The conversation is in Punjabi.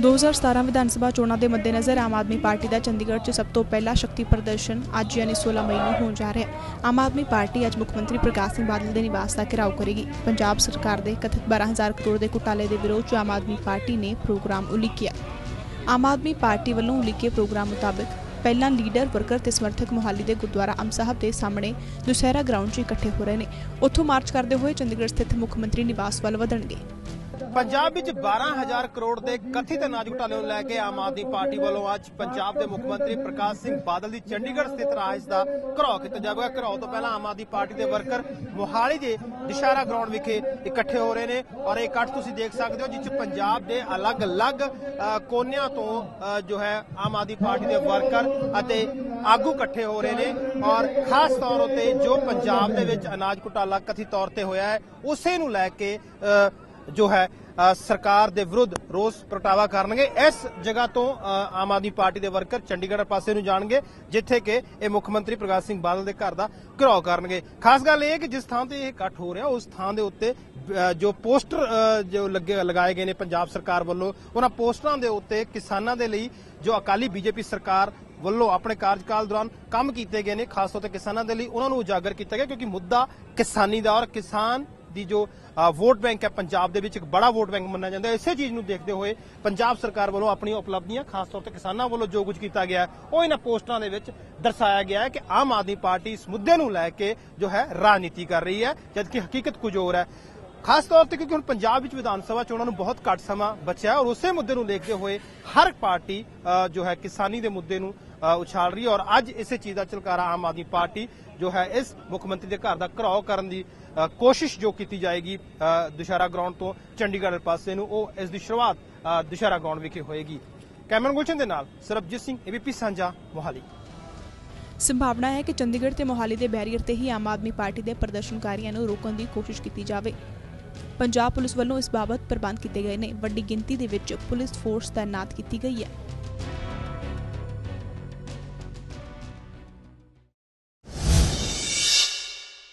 2017 ਵਿਧਾਨ ਸਭਾ ਚੋਣਾਂ ਦੇ ਮੱਦੇਨਜ਼ਰ ਆਮ ਆਦਮੀ ਪਾਰਟੀ ਦਾ ਚੰਡੀਗੜ੍ਹ 'ਚ ਸਭ ਤੋਂ ਪਹਿਲਾ ਸ਼ਕਤੀ ਪ੍ਰਦਰਸ਼ਨ ਅੱਜ ਯਾਨੀ 16 ਮਈ ਨੂੰ ਹੋਣ ਜਾ ਰਿਹਾ ਹੈ। ਆਮ ਆਦਮੀ ਪਾਰਟੀ ਅੱਜ ਮੁੱਖ ਮੰਤਰੀ ਪ੍ਰਕਾਸ਼ ਸਿੰਘ ਬਾਦਲ ਦੇ ਨਿਵਾਸ ਦਾ ਘਿਰਾਓ ਕਰੇਗੀ। ਪੰਜਾਬ ਸਰਕਾਰ ਦੇ ਕਥਿਤ 12000 ਕਰੋੜ ਦੇ ਘੁਟਾਲੇ ਦੇ ਵਿਰੋਧ 'ਚ ਆਮ ਆਦਮੀ ਪਾਰਟੀ ਨੇ ਪ੍ਰੋਗਰਾਮ ਉਲੀਕਿਆ। ਆਮ ਆਦਮੀ ਪਾਰਟੀ ਵੱਲੋਂ ਉਲੀਕੇ ਪ੍ਰੋਗਰਾਮ ਮੁਤਾਬਕ ਪਹਿਲਾਂ ਲੀਡਰ, ਵਰਕਰ ਤੇ ਸਮਰਥਕ ਮੁਹਾਲੀ ਦੇ ਗੁਰਦੁਆਰਾ ਅੰਬ ਸਾਹਿਬ ਦੇ ਸਾਹਮਣੇ ਦੁਸਹਿਰਾ ਗਰਾਊਂਡ 'ਚ ਇਕੱਠੇ ਹੋ ਰਹੇ ਨੇ। ਉੱਥੋਂ ਮਾਰਚ ਕਰਦੇ ਹੋਏ ਚੰਡੀਗੜ੍ਹ ਸਥਿਤ ਮੁੱਖ ਮੰਤਰੀ ਨਿਵਾਸ ਵੱਲ ਵਧਣਗੇ। ਪੰਜਾਬ ਵਿੱਚ 12000 ਕਰੋੜ ਦੇ ਕਥਿਤ ਅਨਾਜ ਘੁਟਾਲੇ ਨੂੰ ਲੈ ਕੇ ਆਮ ਆਦਮੀ ਪਾਰਟੀ ਵੱਲੋਂ ਅੱਜ ਪੰਜਾਬ ਦੇ ਮੁੱਖ ਮੰਤਰੀ ਪ੍ਰਕਾਸ਼ ਸਿੰਘ ਬਾਦਲ ਦੀ ਚੰਡੀਗੜ੍ਹ ਸਥਿਤ ਰਾਜ ਦਾ ਘਰਾਓ ਕੀਤਾ ਜਾਵੇਗਾ। ਘਰਾਓ ਤੋਂ ਪਹਿਲਾਂ ਆਮ ਆਦਮੀ ਪਾਰਟੀ ਦੇ ਵਰਕਰ ਮੋਹਾਲੀ ਦੇ ਦਿਸ਼ਾਰਾ ਗਰਾਊਂਡ ਵਿਖੇ ਇਕੱਠੇ ਹੋ ਰਹੇ ਨੇ ਔਰ ਇਹ ਇਕੱਠ ਤੁਸੀਂ ਦੇਖ ਸਕਦੇ ਹੋ ਜਿਸ 'ਚ ਪੰਜਾਬ ਦੇ ਅਲੱਗ-ਅਲੱਗ ਕੋਨਿਆਂ ਤੋਂ ਜੋ ਹੈ ਆਮ ਆਦਮੀ ਪਾਰਟੀ ਦੇ ਵਰਕਰ ਅਤੇ ਆਗੂ ਇਕੱਠੇ ਹੋ ਰਹੇ ਨੇ ਔਰ ਖਾਸ ਤੌਰ ਉਤੇ ਜੋ ਪੰਜਾਬ ਦੇ ਵਿੱਚ ਅਨਾਜ ਘੁਟਾਲਾ ਕਥਿਤ ਤੌਰ ਤੇ ਹੋਇਆ ਹੈ ਉਸੇ ਨੂੰ ਲੈ ਕੇ ਅ, ਜੋ ਹੈ ਸਰਕਾਰ ਦੇ ਵਿਰੁੱਧ ਰੋਸ ਪ੍ਰਗਟਾਵਾ ਕਰਨਗੇ। ਇਸ ਜਗ੍ਹਾ ਤੋਂ ਆਮ ਆਦਮੀ ਪਾਰਟੀ ਦੇ ਵਰਕਰ ਚੰਡੀਗੜ੍ਹ ਪਾਸੇ ਨੂੰ ਜਾਣਗੇ, ਜਿੱਥੇ ਕਿ ਇਹ ਮੁੱਖ ਮੰਤਰੀ ਪ੍ਰਕਾਸ਼ ਸਿੰਘ ਬਾਦਲ ਦੇ ਘਰ ਦਾ ਘਿਰਾਓ ਕਰਨਗੇ। ਖਾਸ ਗੱਲ ਇਹ ਹੈ ਕਿ ਜਿਸ ਥਾਂ ਤੇ ਇਹ ਇਕੱਠ ਹੋ ਰਿਹਾ, ਉਸ ਥਾਂ ਦੇ ਉੱਤੇ ਜੋ ਪੋਸਟਰ ਜੋ ਲੱਗੇ, ਲਗਾਏ ਗਏ ਨੇ ਪੰਜਾਬ ਸਰਕਾਰ ਵੱਲੋਂ, ਉਹਨਾਂ ਪੋਸਟਰਾਂ ਦੇ ਉੱਤੇ ਕਿਸਾਨਾਂ ਦੇ ਲਈ ਜੋ ਅਕਾਲੀ ਬੀਜੇਪੀ ਸਰਕਾਰ ਵੱਲੋਂ ਆਪਣੇ ਕਾਰਜਕਾਲ ਦੌਰਾਨ ਕੰਮ ਕੀਤੇ ਗਏ ਨੇ, ਖਾਸ ਤੌਰ ਤੇ ਕਿਸਾਨਾਂ ਦੇ ਲਈ, ਉਹਨਾਂ ਨੂੰ ਉਜਾਗਰ ਕੀਤਾ ਗਿਆ ਕਿਉਂਕਿ ਮੁੱਦਾ ਕਿਸਾਨੀ ਦਾ ਔਰ ਕਿਸਾਨ ਦੀ ਜੋ ਵੋਟ ਬੈਂਕ ਹੈ, ਪੰਜਾਬ ਦੇ ਵਿੱਚ ਇੱਕ ਬੜਾ ਵੋਟ ਬੈਂਕ ਮੰਨਿਆ ਜਾਂਦਾ ਹੈ। ਇਸੇ ਚੀਜ਼ ਨੂੰ ਦੇਖਦੇ ਹੋਏ ਪੰਜਾਬ ਸਰਕਾਰ ਵੱਲੋਂ ਆਪਣੀਆਂ ਉਪਲਬਧੀਆਂ, ਖਾਸ ਤੌਰ ਤੇ ਕਿਸਾਨਾਂ ਵੱਲੋਂ ਜੋ ਕੁਝ ਕੀਤਾ ਗਿਆ, ਉਹ ਇਹਨਾਂ ਪੋਸਟਰਾਂ ਦੇ ਵਿੱਚ ਦਰਸਾਇਆ ਗਿਆ ਹੈ ਕਿ ਆਮ ਆਦਮੀ ਪਾਰਟੀ ਇਸ ਮੁੱਦੇ ਨੂੰ ਲੈ ਕੇ ਜੋ ਹੈ ਰਾਜਨੀਤੀ ਕਰ ਰਹੀ ਹੈ, ਜਦਕਿ ਹਕੀਕਤ ਕੁਝ ਹੋਰ ਹੈ। ਖਾਸ ਤੌਰ ਤੇ ਕਿਉਂਕਿ ਹੁਣ ਪੰਜਾਬ ਵਿੱਚ ਵਿਧਾਨ ਸਭਾ ਚੋਣਾਂ ਨੂੰ ਬਹੁਤ ਘੱਟ ਸਮਾਂ ਬਚਿਆ ਔਰ ਉਸੇ ਮੁੱਦੇ ਨੂੰ ਦੇਖਦੇ ਹੋਏ ਹਰ ਪਾਰਟੀ ਜੋ ਹੈ ਕਿਸਾਨੀ ਦੇ ਮੁੱਦੇ ਨੂੰ ਉਛਾਲ ਰਹੀ ਹੈ ਔਰ ਅੱਜ ਇਸੇ ਚੀਜ਼ ਦਾ ਚਲਕਾਰਾ ਆਮ ਆਦਮੀ ਪਾਰਟੀ ਜੋ ਹੈ ਇਸ ਮੁੱਖ ਮੰਤਰੀ ਦੇ ਘਰ ਦਾ ਘਰਾਓ ਕਰਨ ਦੀ ਕੋਸ਼ਿਸ਼ ਜੋ ਕੀਤੀ ਜਾਏਗੀ ਦੁਸ਼ਹਿਰਾ ਗਰਾਊਂਡ ਤੋਂ ਚੰਡੀਗੜ੍ਹ ਪਾਸੇ ਨੂੰ, ਉਹ ਇਸ ਦੀ ਸ਼ੁਰੂਆਤ ਦੁਸ਼ਹਿਰਾ ਗਰਾਊਂਡ ਵਿਖੇ ਹੋਏਗੀ। ਕੈਮਰਨ ਗੁਲਸ਼ਨ ਦੇ ਨਾਲ ਸਰਬਜੀਤ ਸਿੰਘ ਏਬੀਪੀ ਸਾਂਝਾ, ਮੋਹਾਲੀ। ਸੰਭਾਵਨਾ ਹੈ ਕਿ ਚੰਡੀਗੜ੍ਹ ਤੇ ਮੋਹਾਲੀ ਦੇ ਬੈਰੀਅਰ ਤੇ ਹੀ ਆਮ ਆਦਮੀ ਪਾਰਟੀ ਦੇ ਪ੍ਰਦਰਸ਼ਨਕਾਰੀਆਂ ਨੂੰ ਰੋਕਣ ਦੀ ਕੋਸ਼ਿਸ਼ ਕੀਤੀ ਜਾਵੇ। ਪੰਜਾਬ ਪੁਲਿਸ ਵੱਲੋਂ ਇਸ ਬਾਬਤ ਪ੍ਰਬੰਧ ਕੀਤੇ ਗਏ ਨੇ। ਵੱਡੀ ਗਿਣਤੀ ਦੇ ਵਿੱਚ ਪੁਲਿਸ ਫੋਰਸ ਤਾਇਨਾਤ ਕੀਤੀ ਗਈ ਹੈ।